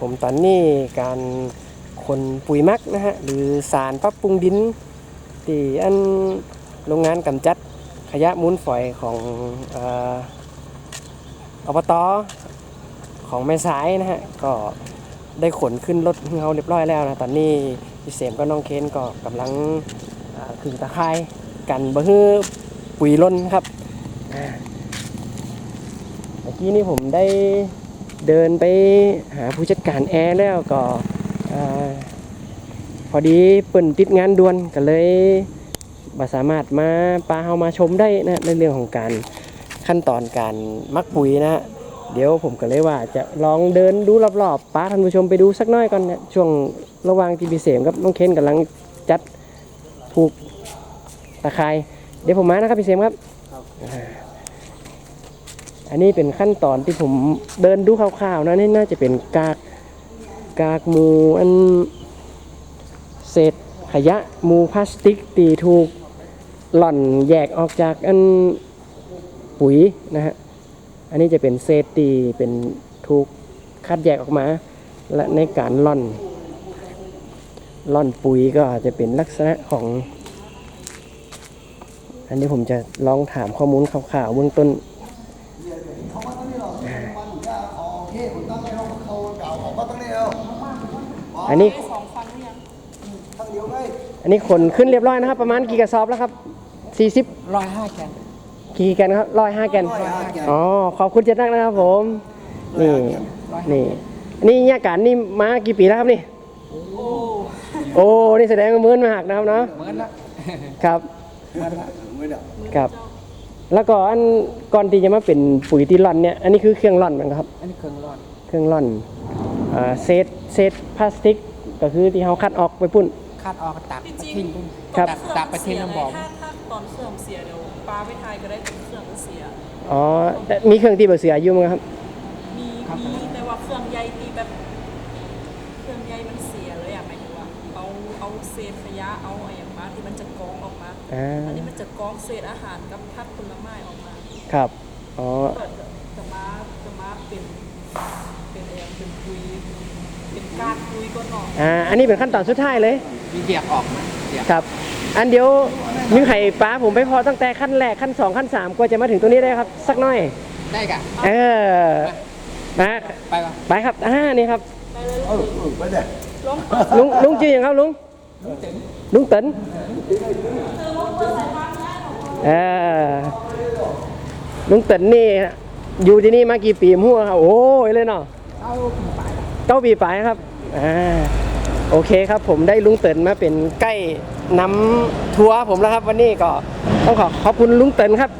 ผมตอนนี้การขนปุ๋ยมักนะฮะหรือสารปรับปรุงดินที่อันโรงงานกำจัดขยะมูลฝอยของอ่ออบตของแม่สายนะฮะก็ได้ขนขึ้นรถของเราเรียบร้อยแล้วนะตอนนี้พี่เสมก็น้องเคนก็กำลังขึงตะไคร่กันบ่ฮื้อปุ๋ยล้นครับเมื่อกี้นี่ผมได้ เดินไปหาผู้จัดการแอร์แล้วก็พอดีเปิ่นติดงานด่วนก็เลยบ่สามารถมาปลาเฮามาชมได้นะในเรื่องของการขั้นตอนการมักปุ๋ยนะฮะเดี๋ยวผมก็เลยว่าจะลองเดินดูรอบๆป้าท่านผู้ชมไปดูสักน้อยก่อนนะช่วงระหว่างที่พี่เสมกับน้องเคนกำลังจัดผูกตะไคร้เดี๋ยวผมมานะครับพี่เสมครับ อันนี้เป็นขั้นตอนที่ผมเดินดูคร่าวๆนะนี่น่าจะเป็นกากกากหมูอันเศษขยะหมูพลาสติกตีถูกหล่อนแยกออกจากอันปุ๋ยนะฮะอันนี้จะเป็นเศษตีเป็นถูกคัดแยกออกมา และในการหล่อนหล่อนปุ๋ยก็จะเป็นลักษณะของ อันนี้ผมจะลองถามข้อมูลคร่าวๆเบื้องต้น อันนี้สองฟังหรือยังอันนี้ขนขึ้นเรียบร้อยนะครับ ประมาณกี่กระสอบแล้วครับ40ร้อยห้าแกนกี่แกนครับร้อยห้าแกน105แกนอ๋อขอบคุณเจ็ดนักนะครับผมนี่นี่นี่ยาการนี่มากี่ปีแล้วครับนี่โอ้นี่แสดงว่ามื้นมากนะครับเนาะเหมือนละครับเหมือนละครับ แล้วก็อันก่อนที่จะมาเป็นปุ๋ยที่ร่อนเนี่ยอันนี้คือเครื่องร่อนมันครับ อันนี้เครื่องร้อนเครื่องร่อนอ่าเศษเศษพลาสติก ก็คือที่เขาคัดออกไปพุ่น คาดออกตักจไปริงทิ้งๆครับตักตักไปทิ้งน้ำบ่อ ถ้าถ้าตอนเครื่องเสียเดี๋ยวปลาไม่ทายก็ได้เป็นเครื่องเสีย อ๋อแต่มีเครื่องที่เบอร์เสืออยู่มั้งครับมีมีแต่ว่าเครื่องใยที่แบบ เครื่องใยมันเสียเลยอะหมายถึงว่าเอาเอาเศษขยะเอาอะไรอย่างมาที่มันจะกรองออกมา อ่าอันนี้มันจะกรองเศษอาหารกับพักผลไม้ออกมาครับอ๋อ ก็จะจะมาจะมาเป็น กากปุยก็หนอกอ่าอันนี้เป็นขั้นตอนสุดท้ายเลย มีเดียกออกมาเดียกครับ อันเดียวมีไข่ปลาผมไปพอตั้งแต่ขั้นแรกขั้นสองขั้นสามกว่าจะมาถึงตัวนี้ได้ครับ สักหน่อย ได้กะเออมาไปปะไปครับอ่านี่ครับไปเลยลงลุงลุงชื่ออย่างครับลุงลุงเตินเออลุงเตินนี่อยู่ที่นี่มากี่ปีมั่วครับโอ้ยเลยเนาะเอาไป เก้าปีไปครับอ่าโอเคครับผมได้ลุงเตินมาเป็นใกล้น้ำทัวร์ผมแล้วครับ วันนี้ก็ต้องขอขอบคุณลุงเตินครับ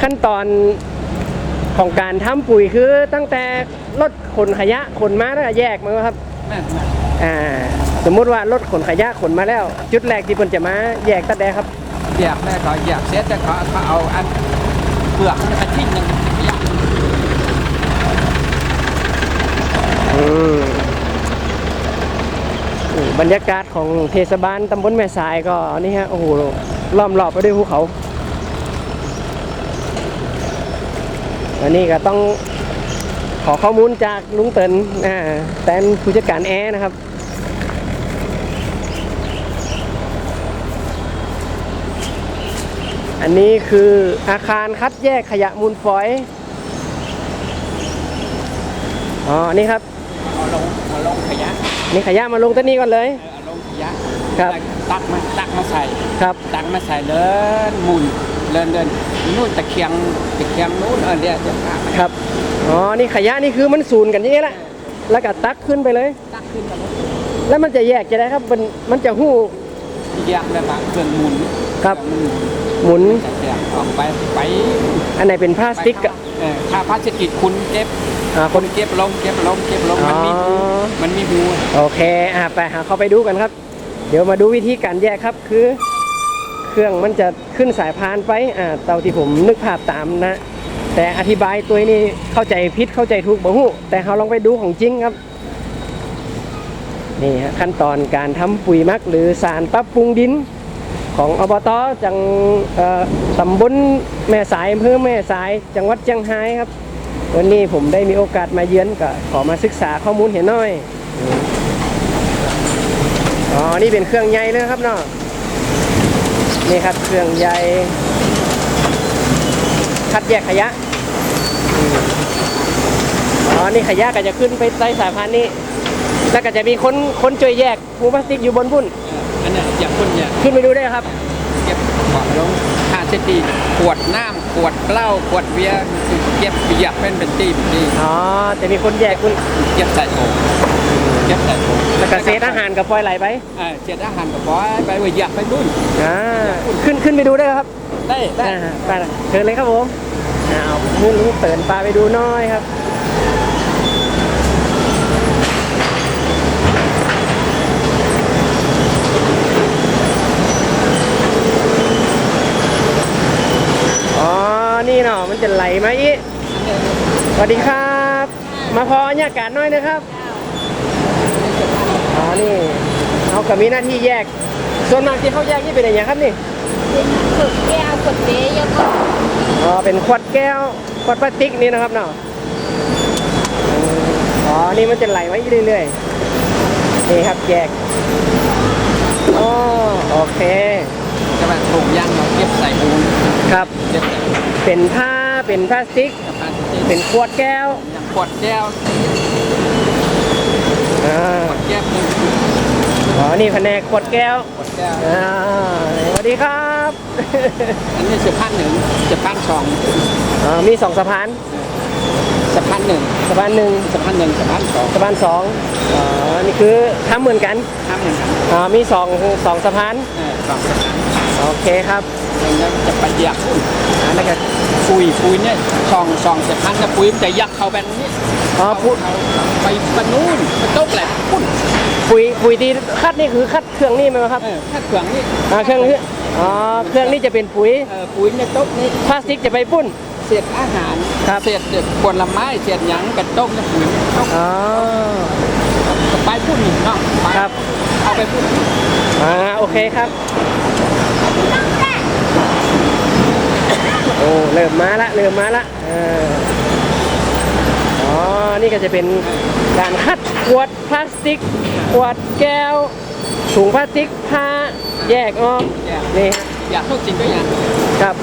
ขั้นตอนของการทำปุ๋ยคือตั้งแต่รถขนขยะขนมาแล้วแยกมาครับแม่นแม่นอ่าสมมุติว่ารถขนขยะขนมาแล้ว จุดแรกที่เพิ่นจะมาแยกตัดแดครับเดียกแม่ก็เดียกเสร็จแต่เขาเขาเอาอันเปลือกมันทิ้งหนึ่งขยะ อืมนี่ บรรยากาศของเทศบาลตำบลแม่สายก็นี่ฮะ โอ้โหล้อมรอบไปด้วยภูเขาวันนี้ก็ต้องขอข้อมูลจากลุงเตินอ่าแตนผู้จัดการแอร์นะครับอันนี้คืออาคารคัดแยกขยะมูลฝอย อ๋อ นี่ครับ ลงมาลงขยะนี่ขยะมาลงต้นนี้ก่อนเลย เออเอาลงขยะครับ ตักมาตักมาใส่ ครับตักมาใส่เดินหมุนเดินเดินนู่นตะเคียงตะเคียงนู่นเออเดี๋ยวเดี๋ยวพาไปครับอ๋อนี่ขยะนี่คือมันสูนกันอย่างนี้แหละแล้วก็ตักขึ้นไปเลย ตักขึ้นกับรถแล้วมันจะแยกจะได้ครับมันมันจะหู้แยกได้ปะเครื่องหมุนครับเคองหมุนหมุนจะแยกออกไปไปอันไหนเป็นพลาสติกอะเออถ้าพลาสติกคุณเก็บ อ่าคคนนเก็บลงเก็บลงเก็บลงมันมีอ๋อมันมีหูโอเคอ่าไปหาเข้าไปดูกันครับ เดี๋ยวมาดูวิธีการแยกครับคือ เครื่องมันจะขึ้นสายพานไปอ่าเตาที่ผมนึกภาพตามนะ แต่อธิบายตัวนี้เข้าใจพิษเข้าใจถูกบ่ฮู้แต่เราลองไปดูของจริงครับ นี่ฮะขั้นตอนการทำปุ๋ยหมักหรือสารปรับปรุงดิน ของอบตจังเอ่อตำบลแม่สายอำเภอแม่สายจังหวัดเชียงรายครับ วันนี้ผมได้มีโอกาสมาเยือนก็ขอมาศึกษาข้อมูลเห็นหน่อย อ๋อ นี่เป็นเครื่องใยเลยครับเนาะ นี่ครับเครื่องใยคัดแยกขยะอืมอ๋อ นี่ขยะก็จะขึ้นไปใต้สายพานนี้ แล้วก็จะมีคนคนช่วยแยกถุงพลาสติกอยู่บนพุ่น อันเนี้ยอย่างคนเนี่ยขึ้นไปดูได้ครับเก็บของลงห้าเซนตีขวดน้ำขวดเหล้าขวดเบียร์เก็บเบียร์เป็นเป็นตีเป็นตีอ๋อแต่มีคนแยกคุณเก็บใส่ถุงเก็บใส่ถุงแล้วก็เศษอาหารกับปล่อยไหลไปเออเศษอาหารกับบอยไปไว้อยากไปนู่นอ่าขึ้นขึ้นไปดูได้ครับ ได้ได้อ่าไปละเชิญเลยครับผมอ้าวมือลุงเปิดปลาไปดูหน้อยครับอ๋อนี่เนาะมันจะไหลมาอีก สวัสดีครับ มาพอบรรยากาศหน้อยนะครับอ๋อนี่เขากับมีหน้าที่แยก ส่วนมากที่เขาแยกนี่เป็นอะไรครับนี่เป็นฝึกแก้วฝึกเด้แล้วก็อ๋อเป็นขวดแก้วขวดพลาสติกนี่นะครับเนาะอืมอ๋อนี่มันจะไหลมาเรื่อยๆนี่ครับแยกอ๋อโอเค จะแบบถุงยางเราเก็บใส่ปูนครับ เก็บใส่เป็นผ้า เป็นพลาสติกกับพลาสติก เป็นขวดแก้วอย่างขวดแก้วอ่าขวดแก้วหนึ่งอ๋อ นี่แผนกขวดแก้วขวดแก้วอ่าสวัสดีครับ อันนี้สิบพันหนึ่งสิบพันสองอ่ามีสองสะพานสิบพันหนึ่งสะพานหนึ่งสิบพันหนึ่งสิบพันสองสะพานสองอ๋อ นี่คือทำเหมือนกันห้าหมื่นกันอ่ามีสองสองสะพานเออสองสิบพันโอเคครับแล้วจะไปเหยียบปุ๋ยอ่าแล้วก็ ปุ๋ยปุ๋ยเนี่ยสองสองสิบพันแต่ปุ๋ยมันจะยักเข้าแบบนี้อ๋อปุ๋ยเอาไปปะนู่นไปโต๊ะแหละปุ่นปุ๋ยปุ๋ยที่คัดนี่คือคัดเครื่องนี่ไหมครับเออถ้าเครื่องนี่อ่าเครื่องนี้อ๋อเครื่องนี้จะเป็นปุ๋ยเออปุ๋ยในโต๊ะนี่พลาสติกจะไปปุ้นเศษอาหารครับเศษเศษผลไม้เศษหยังกับโต๊ะเนี่ยปุ๋ยเอาอ๋อเอาไปปุ่นนี่เนาะไปครับ เอาไปปุ่นอ่าโอเคครับ โอ้เริ่มมาละเริ่มมาละเอออ๋อ นี่ก็จะเป็นการคัดขวดพลาสติกขวดแก้วถุงพลาสติกผ้าแยกออกอย่านี่ฮะอย่าเข้าจริงก็อย่าครับ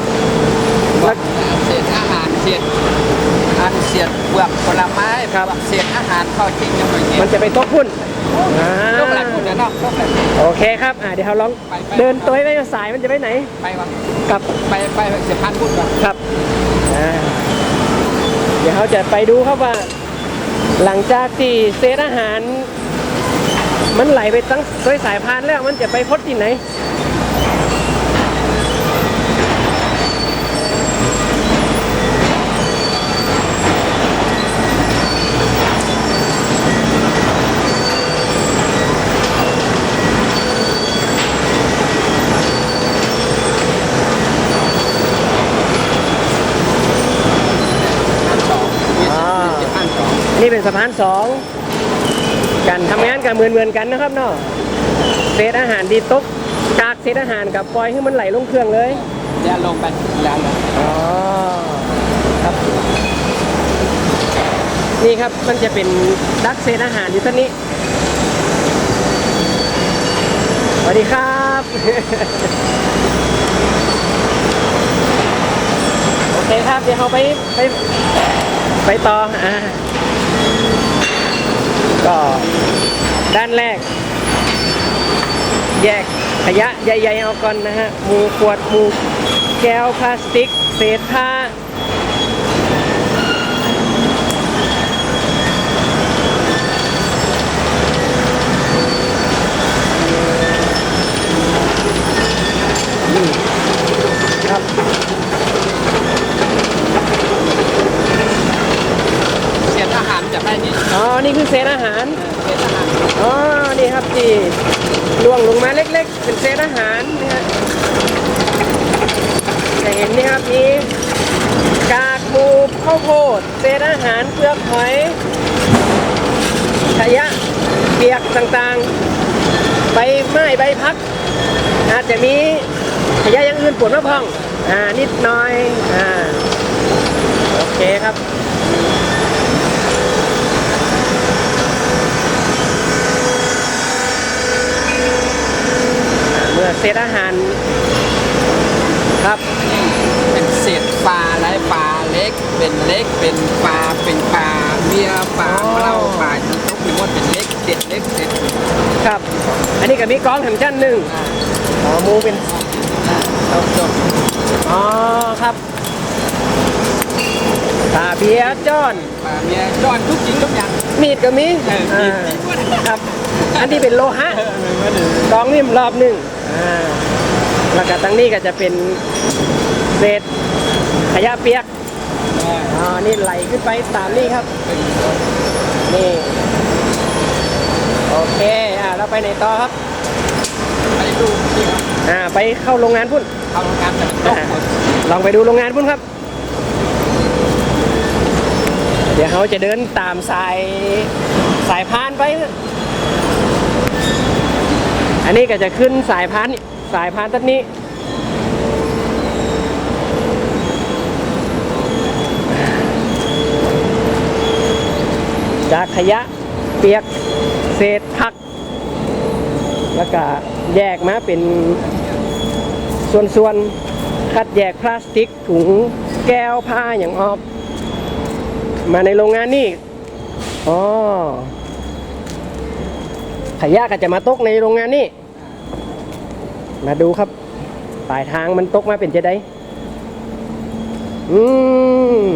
ว่าเศษอาหารเศษ อันเศษเปลือกผลไม้ครับเศษอาหารเข้าจริงยังไงมันจะไปตกพุ่นอ่าโต๊ะแหละปุ่นเดี๋ยวเนาะโต๊ะแหละโอเคครับอ่าเดี๋ยวเราลองไปไป เดินตัวไปสายมันจะไปไหนไปวะกลับ ไปไปเสียพันปุ่นก่อนครับอ่าเดี๋ยวเราจะไปดูครับว่า หลังจากที่เศษอาหาร มันไหลไปตั้งโดยสายพานแล้วมันจะไปพดที่ไหนพันสองมีเสียพั นสองนี่เป็นสะพานสองการทำงานกันเหมือนเหมือนๆกันนะครับเนาะเศษอาหารที่ตกจากเศษอาหารกับปล่อยให้มันไหลลงเครื่องเลยเดี๋ยวลงไปแล้วลงอ๋อครับ นี่ครับมันจะเป็นดักเศษอาหารอยู่ท่านี้สวัสดีครับโอเคครับเดี๋ยวเราไปไปไปต่ออ่า ก็ด้านแรก แยกขยะใหญ่ๆเอาก่อนนะฮะหมูขวดหมูแก้วพลาสติก เศษผ้าครับ เสียอาหาร จะไปนี่อ๋อ นี่คือเศษอาหารเสียอาหารอ๋อ นี่ครับที่ล่วงลงมาเล็กๆ เป็นเศษอาหารนะฮะจะเห็นนี่ครับมีกากหมูข้าวโพดเศษอาหารเปลือกหอยขยะเปียกต่างๆ ใบไม้ใบพัดอาจจะมีขยะอย่างอื่นปวดมะพร้อง อ่านิดหน่อย อ่า โอโอเคครับ เมื่อเซตอาหารครับ เป็นเศษปลาไรปลาเล็ก เป็นเล็ก เป็นปลา เป็นปลาเบียร์ปลาอ๋อเล่าปลาที่ทุกมีหมดเป็นเล็กเด็ดเล็กเด็ดครับ อันนี้ก็มีกล้องแถมชั้นหนึ่งอ๋อหมูเป็นเอาจบอ๋อครับตาเบียร์จอนปลาเมียจอนทุกสิ่งทุกอย่างมีดก็มีเออมีดอ่าครับ อันนี้เป็นโลหะ กองนิ่มรอบหนึ่งอ่าแล้วก็ตั้งนี้ก็จะเป็นเศษขยะเปียกอ๋อนี่ไหลขึ้นไปตามนี่ครับ นี่ โอเค อ่าเราไปไหนต่อครับ ไปดูที่ครับอ่า ไปเข้าโรงงานพุ่นทำการแต่ตกหมดลองไปดูโรงงานพุ่นครับ เดี๋ยวเขาจะเดินตามสายสายพานไป อันนี้ก็จะขึ้นสายพานสายพานตัดนี้จากขยะเปียกเศษผัก แล้วก็แยกมาเป็นส่วนๆคัดแยกพลาสติกถุงแก้วผ้าอย่างออก มาในโรงงานนี่อ๋อ ขยะก็จะมาตกในโรงงานนี่ มาดูครับ ปลายทางมันตกมาเป็นจะได้อืม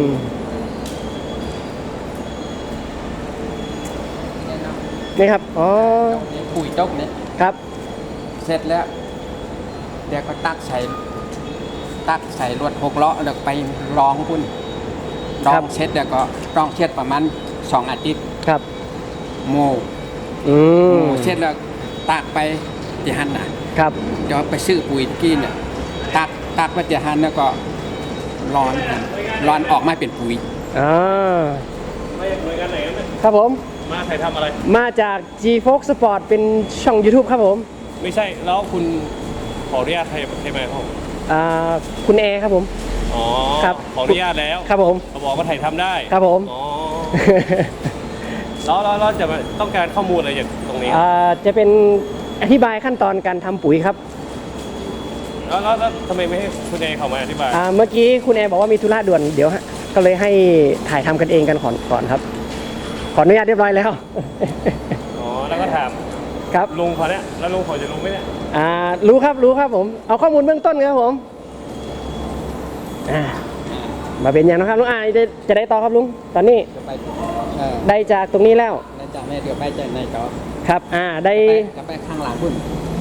นี่ครับ อ๋อปุ๋ยจกเนี่ยครับ เสร็จแล้ว เดี๋ยวก็ตักใส่ตักใส่รถหกล้อแล้วไปรองพุ่นรอครังบเช็ดแล้วก็รองเช็ดประมาณสองอาทิตย์ครับโม อืโมมเช็ดแล้วตากไปที่หันน่ะครับเดี๋ยวไปซื้อปุ๋ยกินเนี่ยตากตากไปที่หันแล้วก็ร้อนร้อนออกมาเป็นปุ๋ยอ่ามาจากหน่วยงานไหนกันเนี่ยครับผม มาถ่ายทำอะไร มาจาก G Fox Sport เป็นช่อง YouTube ครับผม ไม่ใช่แล้วคุณขออนุญาตใครใครมาครับผมอ่าคุณแอร์ครับผม อ๋อครับขออนุญาตแล้ว ครับผมเขาบอกว่าถ่ายทำได้ ครับผม อ๋อ แล้วแล้วเราจะมาต้องการข้อมูลอะไรจากตรงนี้อ่าจะเป็นอธิบายขั้นตอนการทำปุ๋ยครับแล้วแล้วแล้วทำไมไม่ให้คุณเอเขามาอธิบายอ่าเมื่อกี้คุณแอร์บอกว่ามีธุระด่วนเดี๋ยวฮะก็เลยให้ถ่ายทำกันเองกันก่อนก่อนครับ ขออนุญาตเรียบร้อยแล้ว อ๋อแล้วก็ถามครับลุงเขาเนี่ยแล้วลุงเขาจะลุงไหมเนี่ยอ่ารู้ครับรู้ครับผม เอาข้อมูลเบื้องต้นครับผมอ่า มาเป็นอย่างนะครับลุงอ่าจะจะได้ต่อครับลุงตอนนี้จะไปเออได้จากตรงนี้แล้วแล้วจะไม่เดี๋ยวไปจะในจอครับ อ่าได้ไปจะไปข้างหลังพุ่น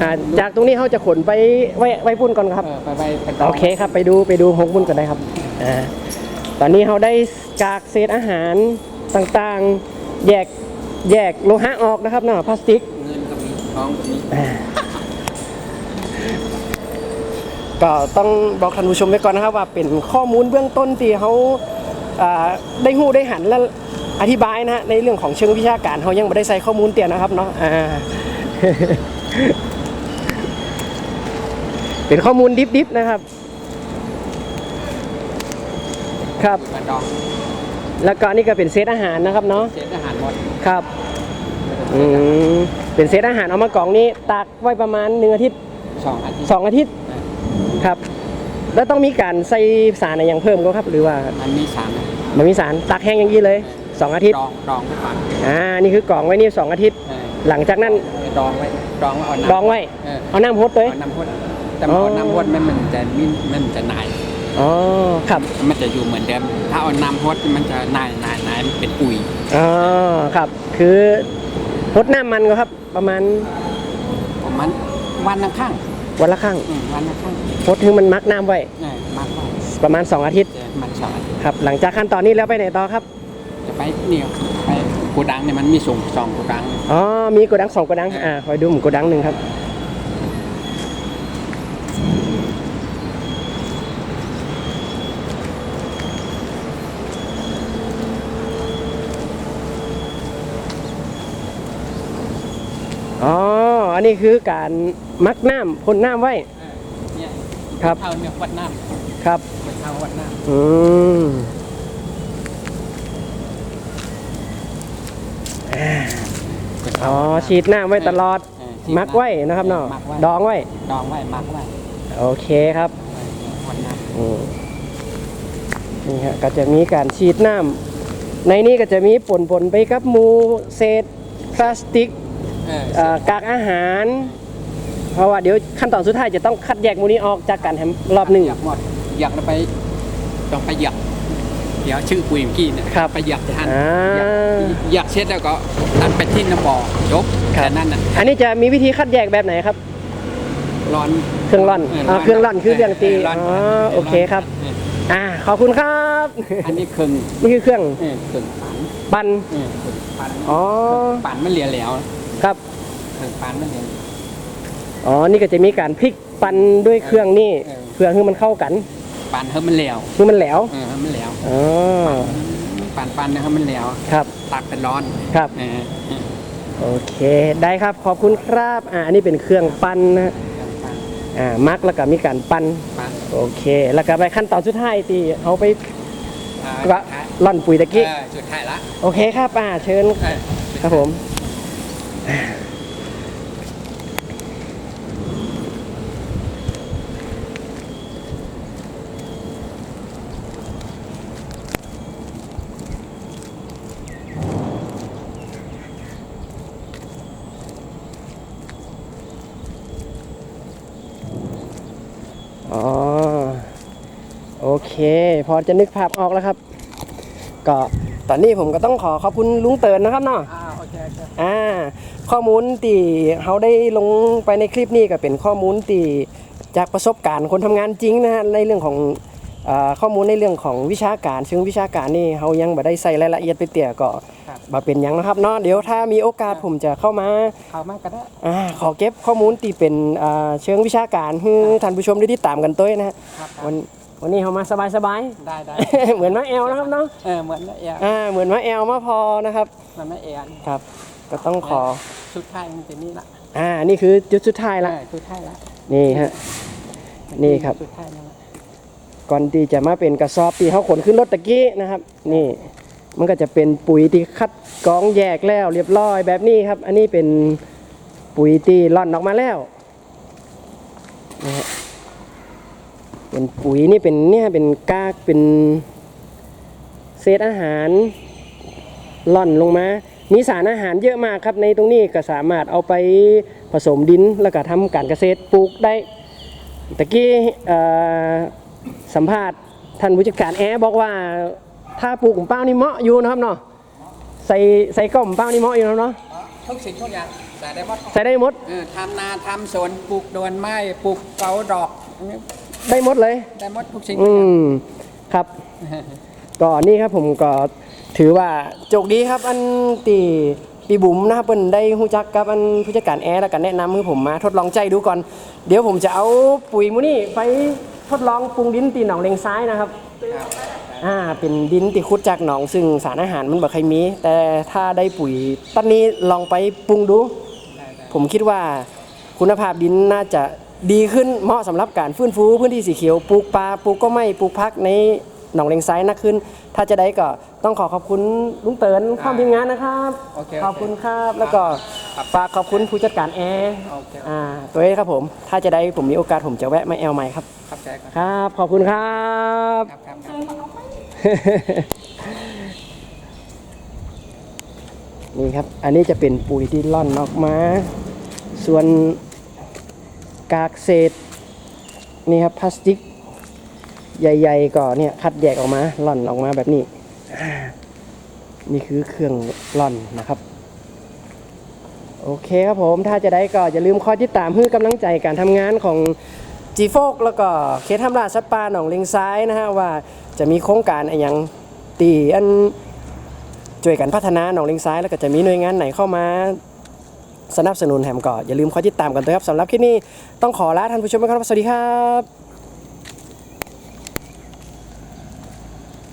อ่าจากตรงนี้เขาจะขนไปไว้ไว้ปุ่นก่อนครับเออไปไปไปรงโอเคครับไปดูไปดูหกปุ่นกันได้ครับอ่าตอนนี้เขาได้กากเศษอาหารต่างๆแยกแยกโลหะออกนะครับเนาะพลาสติกเงินก็มีทองก็มี ก็ต้องบอกท่านผู้ชมไว้ก่อนนะครับว่าเป็นข้อมูลเบื้องต้นที่เขาอ่าได้หู้ได้หันและอธิบายนะฮะในเรื่องของเชิงวิชาการเขายังไม่ได้ใส่ข้อมูลเตียนนะครับเนาะอ่าเป็นข้อมูลดิบๆนะครับ ครับมาดองแล้วก็อันนี่ก็เป็นเศษอาหารนะครับเนาะเศษอาหารหมดครับอืมเป็นเศษอาหารเอามากล่องนี้ตากไว้ประมาณหนึ่งอาทิตย์สองอาทิตย์สองอาทิตย์ ครับ แล้วต้องมีการใส่สารอะไรอย่างเพิ่มก็ครับ หรือว่ามันมีสามมันมีสารตากแห้งอย่างนี้เลยสองอาทิตย์ดองดองไว้ก่อนอ่านี่คือกล่องไว้นี่สองอาทิตย์ เออหลังจากนั้นดองไว้ดองไว้เอาน้ำดองไว้เออเอาน้ำพดเลย เอาน้ำพดแต่อ๋อ เอาน้ำพดมันมันจะมินมันจะหนายอ๋อครับมันจะอยู่เหมือนเดิม ถ้าเอาน้ำพดมันจะหนายหนายหนายมันเป็นปุ๋ยอ๋อครับ คือพดน้ำมันก็ครับ ประมาณประมาณวันละข้าง วันละครั้งอืมวันละข้างพดถึงมันมักน้ำไว้เออมากกว่าประมาณ 2 อาทิตย์จะมันสองอาทิตย์ครับหลังจากขั้นตอนนี้แล้วไปไหนต่อครับจะไปเนี่ยไปโกดังเนี่ยมันมีส่งสองโกดัง อ๋อมีโกดังสองโกดังอ่าคอยดูหมุนโกดังหนึ่งครับ อันนี้คือการมักน้ำพ่นน้ำไว้ครับเท่าเนี่ยวัดน้ำครับเท่าวัดน้อืมำอ๋อฉีดน้ำไว้ตลอดมักไว้นะครับเนาะมัดองไว้ ดองไว้มักไว้โอเคครับนี่ฮะก็จะมีการฉีดน้ำในนี้ก็จะมีปนๆไปกับหมูเศษพลาสติก เออเอ่อกากอาหาร เพราะว่าเดี๋ยวขั้นตอนสุดท้ายจะต้องคัดแยกหมูนี้ออกจากกันแฮมรอบหนึ่งอยากหมดอยากแล้วไปต้องไปอยากเดี๋ยวชื่อปุ๋ยเมื่อกี้เนี่ยครับไปอยากท่านอ่าอยากอยากเช็ดแล้วก็ตัดไปที่น้ำบ่อจบครับแค่นั้นน่ะอันนี้จะมีวิธีคัดแยกแบบไหนครับร้อนเครื่องร่อนอ่าเครื่องร่อนคือเรื่องตีร่นอ๋อโอเคครับเอออ่าขอบคุณครับ อันนี้เครื่องนี่คือเครื่องเออเครื่องปั่นปั่นเออเครื่องปั่นอ๋อปั่นมันเหลียวแล้ว ครับเครื่องปั่นมันเหลียวอ๋อ นี่ก็จะมีการพลิกปั่นด้วยเครื่องนี่เออ เพื่อให้มันเข้ากันปั่นให้มันเหลวให้มันแหลวเออให้มันเหลวอ๋อปั่นปั่นให้มันเหลวครับ ตักเป็นร้อนครับ เออเออโอเค ได้ครับ ขอบคุณครับ อ่าอันนี้เป็นเครื่องปั่นนะเครื่องปั่นอ่า มักแล้วก็มีการปั่นปั่นโอเค แล้วก็ไปขั้นตอนสุดท้ายที่เอาไปอ่ากระล่อนปุ๋ยตะกี้ เออสุดท้ายละโอเคครับ อ่า เชิญ เออ ครับผม อ๋อ โอเค พอจะนึกภาพออกแล้วครับ ก็ตอนนี้ผมก็ต้องขอขอบคุณลุงเตินนะครับเนาะอ่าโอเคโอเคอ่า ข้อมูลที่เขาได้ลงไปในคลิปนี้ก็เป็นข้อมูลที่จากประสบการณ์คนทำงานจริงนะฮะในเรื่องของเอ่อข้อมูลในเรื่องของวิชาการ ซึ่งวิชาการนี่เขายังบ่ได้ใส่รายละเอียดไปเตี่ยก็บ่เป็นหยังนะครับเนาะเดี๋ยวถ้ามีโอกาสผมจะเข้ามาเข้ามาก็ได้อ่าขอเก็บข้อมูลที่เป็นอ่าเชิงวิชาการให้ท่านผู้ชมได้ติดตามกันตัวนะฮะครับวันวันนี้เขามาสบายได้ได้ๆเหมือนมาแอลนะครับเนาะเออเหมือนละเอียดอ่าเหมือนมาแอลมาพอนะครับมันไม่เอียดครับ ก็ต้องขอสุดท้ายมันจะนี่ละอ่านี่คือจุดสุดท้ายละเออสุดท้ายละนี่ฮะนี่ครับสุดท้ายแล้วละก่อนที่จะมาเป็นกระสอบที่เขาขนขึ้นรถตะกี้นะครับ นี่มันก็จะเป็นปุ๋ยที่คัดกรองแยกแล้ว เรียบร้อยแบบนี้ครับ อันนี้เป็นปุ๋ยที่ร่อนออกมาแล้วนะฮะเป็นปุ๋ยนี่เป็นเนี่ยเป็นกากเป็นเศษอาหารร่อนลงมา มีสารอาหารเยอะมากครับในตรงนี้ก็สามารถเอาไปผสมดินแล้วก็ทำการเกษตรปลูกได้ตะกี้เอ่อสัมภาษณ์ท่านผู้จัดการแอร์บอกว่าถ้าปลูกของเป้านี่เหมาะอยู่นะครับเนาะใส่ใส่กล่อมเป้านี่เหมาะอยู่นะครับเนาะทุกสิ่งทุกอย่างใส่ได้หมดใส่ได้หมดเออทำนาทำสวนปลูกดวนไม้ปลูกเกาดอกอันนี้ได้หมดเลย ได้หมดทุกสิ่งอืมครับก็นี่ครับผมก็ ถือว่าโจกดีครับอันตีปีบุ๋มนะครับเปิ้นได้ฮู้จักกับอันผู้จัดการแอร์แล้วก็แนะนำให้ผมมาทดลองใจดูก่อน เดี๋ยวผมจะเอาปุ๋ยมูนี่ไปทดลองปรุงดินตีหนองเลงซ้ายนะครับอ่าเป็นดินที่ขุดจากหนองซึ่งสารอาหารมันบ่เคยมี แต่ถ้าได้ปุ๋ยต้นนี้ลองไปปรุงดู ผมคิดว่าคุณภาพดินน่าจะดีขึ้นเหมาะสำหรับการฟื้นฟูพื้นที่สีเขียวปลูกปลาปลูกก็ไม่ปลูกพักใน หนองเลงไซนักขึ้น ถ้าจะได้ก็ต้องขอขอบคุณลุงเตินความทีมงานนะครับโอเคขอบคุณครับแล้วก็ฝากขอบคุณผู้จัดการแอร์โอเค อ่าตัวเองครับผม ถ้าจะได้ผมมีโอกาสผมจะแวะมาแอลใหม่ครับครับใจก่อนครับ ขอบคุณครับ ครับครับครับ นี่ครับ อันนี้จะเป็นปุ๋ยที่ล่อนออกมา ส่วนกากเศษ นี่ครับพลาสติก ใหญ่ๆก็เนี่ยคัดแยกออกมาล่อนออกมาแบบนี้ นี่คือเครื่องล่อนนะครับ โอเคครับผมถ้าจะได้ก็อย่าลืมคอยติดตามเพื่อกำลังใจการทำงานของจีโฟกแล้วก็เคทำลาสัตว์ป่าหนองเลงซ้ายนะฮะว่าจะมีโครงการอะไรอย่างตีอันช่วยกันพัฒนาหนองเลงซ้ายแล้วก็จะมีหน่วยงานไหนเข้ามาสนับสนุนแถมก็อย่าลืมคอยติดตามกันด้วยครับสำหรับคลิปนี้ต้องขอลาท่านผู้ชมไปครับสวัสดีครับ